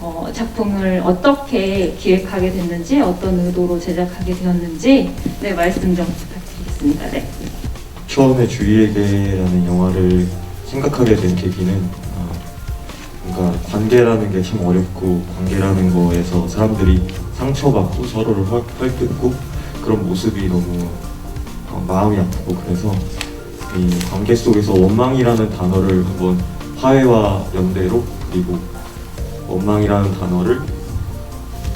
어, 작품을 어떻게 기획하게 됐는지, 어떤 의도로 제작하게 되었는지, 네, 말씀 좀 부탁드리겠습니다. 네. 처음에 주의에게라는 영화를 생각하게 된 계기는 어, 뭔가 관계라는 게 참 어렵고 관계라는 거에서 사람들이 상처받고 서로를 헐- 헐뜯고 그런 모습이 너무 어, 마음이 아프고 그래서 이 관계 속에서 원망이라는 단어를 한번 화해와 연대로 그리고 원망이라는 단어를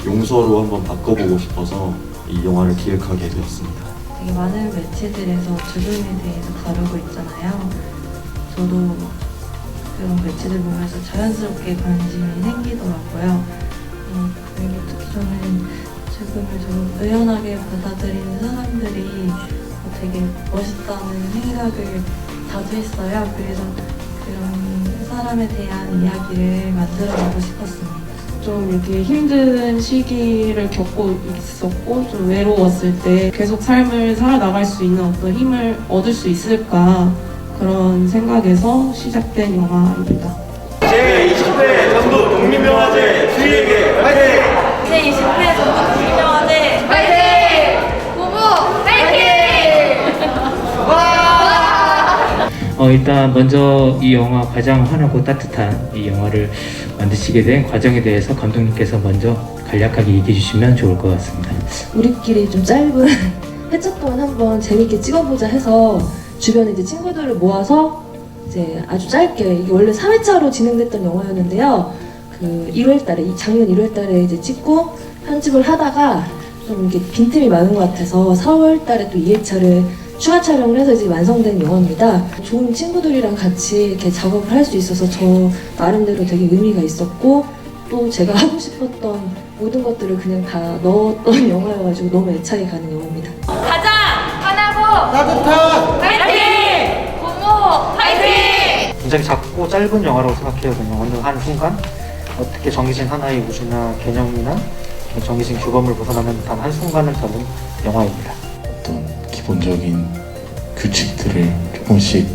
용서로 한번 바꿔보고 싶어서 이 영화를 기획하게 되었습니다. 되게 많은 매체들에서 죽음에 대해서 다루고 있잖아요. 저도 그런 매체들 보면서 자연스럽게 관심이 생기더라고요. 어, 그리고 특히 저는 죽음을 좀 의연하게 받아들이는 사람들이 어, 되게 멋있다는 생각을 자주 했어요. 그래서 그런 사람에 대한 이야기를 만들어보고 싶었습니다. 좀 이렇게 힘든 시기를 겪고 있었고 좀 외로웠을 때 계속 삶을 살아나갈 수 있는 어떤 힘을 얻을 수 있을까 그런 생각에서 시작된 영화입니다. 제20회 전국 독립영화제 주의에게 화이팅! 제20회 전국 국민영화제 파이팅! 부부 파이팅! 어, 일단 먼저 이 영화 가장 환하고 따뜻한 이 영화를 만드시게 된 과정에 대해서 감독님께서 먼저 간략하게 얘기해 주시면 좋을 것 같습니다. 우리끼리 좀 짧은 회차 동안 한번 재밌게 찍어보자 해서 주변에 이제 친구들을 모아서 이제 아주 짧게 이게 원래 3회차로 진행됐던 영화였는데요. 그 1월 달에 이 작년 1월 달에 이제 찍고 편집을 하다가 좀 이게 빈틈이 많은 것 같아서 4월 달에 또 2회차를 추가 촬영을 해서 이제 완성된 영화입니다. 좋은 친구들이랑 같이 이렇게 작업을 할 수 있어서 저 나름대로 되게 의미가 있었고 또 제가 하고 싶었던 모든 것들을 그냥 다 넣었던 영화여가지고 너무 애착이 가는 영화입니다. 가장 화나고 따뜻한 파이팅! 부부 파이팅! 굉장히 작고 짧은 영화라고 생각해요. 어느 한 순간 어떻게 정해진 하나의 우주나 개념이나 정해진 규범을 벗어나는 단 한 순간을 담은 영화입니다. 기본적인 규칙들을 조금씩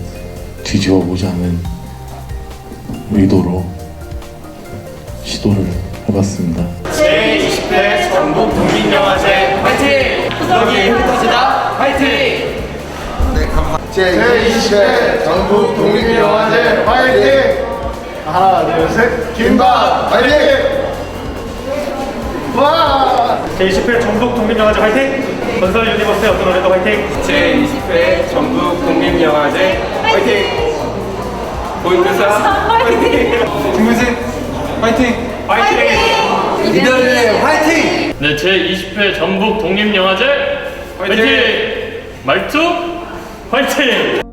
뒤집어 보자는 의도로 시도를 해봤습니다. 제20회 전국 독립영화제 화이팅! 구석이 흩어지다 화이팅! 제20회 전국 독립영화제 화이팅! 하나 둘 셋 김밥 화이팅! 와! 제20회 전국 독립영화제 화이팅! 건설 유니버스의 어떤 노래도 화이팅! 제20회 전국 독립영화제 화이팅! 보이드사 화이팅! 김문생 화이팅! 화이팅! 이별의 화이팅! 네, 제20회 전국 독립영화제 화이팅! 말투 화이팅!